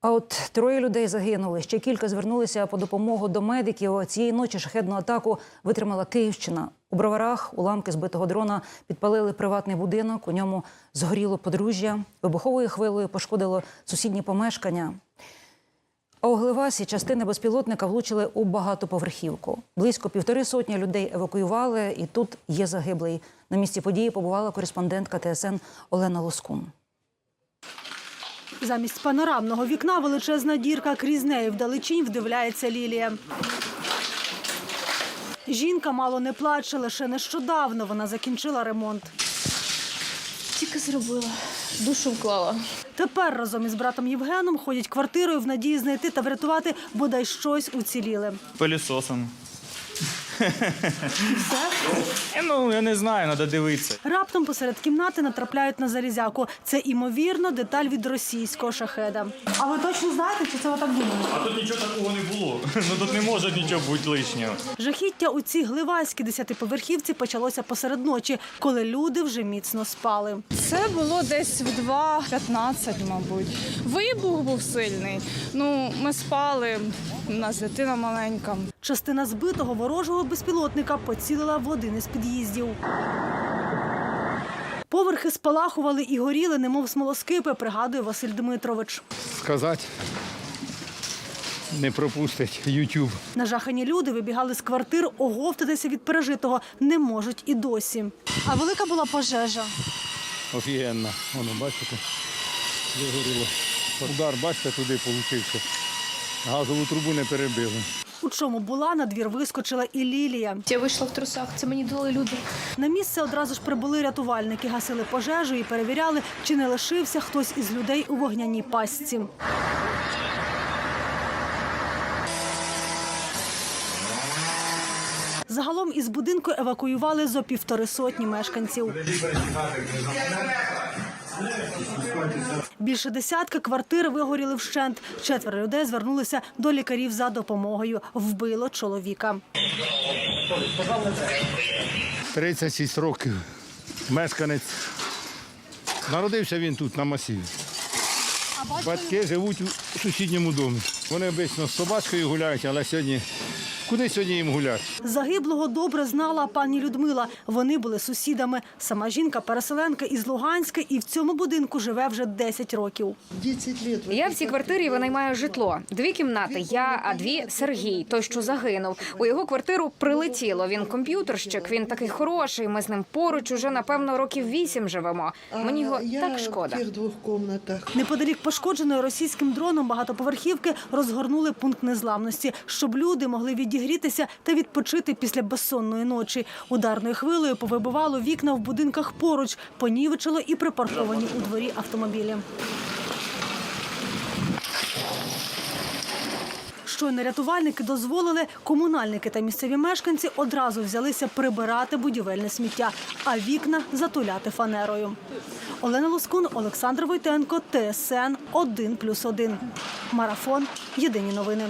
А от троє людей загинули. Ще кілька звернулися по допомогу до медиків. Цієї ночі шахедну атаку витримала Київщина. У броварах уламки збитого дрона підпалили приватний будинок. У ньому згоріло подружжя. Вибуховою хвилею пошкодило сусідні помешкання. А у Гливасі частини безпілотника влучили у багатоповерхівку. Близько півтори сотні людей евакуювали, і тут є загиблий. На місці події побувала кореспондентка ТСН Олена Лоскун. Замість панорамного вікна величезна дірка крізь неї вдалечінь вдивляється Лілія. Жінка мало не плаче, лише нещодавно вона закінчила ремонт. Тільки зробила, душу вклала. Тепер разом із братом Євгеном ходять квартирою в надії знайти та врятувати бодай щось уціліле. Пилісосом. Е, Ну, я не знаю, треба дивитися. Раптом посеред кімнати натрапляють на залізяку. Це імовірно деталь від російського шахеда. А ви точно знаєте, чи це ви так думаєте? А тут нічого такого не було. Ну тут не може нічого бути лишнього. Жахіття у цій гливайській десятиповерхівці почалося посеред ночі, коли люди вже міцно спали. Це було десь в 2.15, мабуть. Вибух був сильний. Ну, ми спали, у нас дитина маленька. Частина збитого ворожого безпілотника поцілила в один із під'їздів. Поверхи спалахували і горіли, немов смолоскипи, пригадує Василь Дмитрович. сказати. Не пропустить YouTube. Нажахані люди вибігали з квартир, оговтатися від пережитого не можуть і досі. А велика була пожежа. Офігенно. Воно, бачите, вигоріло. Удар, бачите, туди получився. Газову трубу не перебили. У чому була, на двір вискочила і Лілія. Я вийшла в трусах, це мені дали люди. На місце одразу ж прибули рятувальники, гасили пожежу і перевіряли, чи не лишився хтось із людей у вогняній пастці. Загалом із будинку евакуювали зо півтори сотні мешканців. Більше десятка квартир вигоріли вщент. Четверо людей звернулися до лікарів за допомогою. Вбило чоловіка. 36 років. Мешканець. Народився він тут, на масиві. Батьки живуть у сусідньому домі. Вони обично з собачкою гуляють, але сьогодні. Куди сьогодні їм гуляти? Загиблого добре знала пані Людмила. Вони були сусідами. Сама жінка переселенка із Луганська і в цьому будинку живе вже 10 років. 10 лет. Я в цій квартирі винаймаю житло. Дві кімнати. Я, а дві Сергій, той, що загинув. У його квартиру прилетіло. Він комп'ютерщик, він такий хороший. Ми з ним поруч уже напевно років вісім живемо. Мені його так шкода. в двох комнатах. Неподалік пошкодженої російським дроном багатоповерхівки розгорнули пункт незламності, щоб люди могли відігрітися та відпочити після безсонної ночі. Ударною хвилею повибивало вікна в будинках поруч, понівечило і припарковані у дворі автомобілі. Щойно рятувальники дозволили, комунальники та місцеві мешканці одразу взялися прибирати будівельне сміття, а вікна затуляти фанерою. Олена Лоскун, Олександр Войтенко, ТСН 1+,1. Марафон. Єдині новини.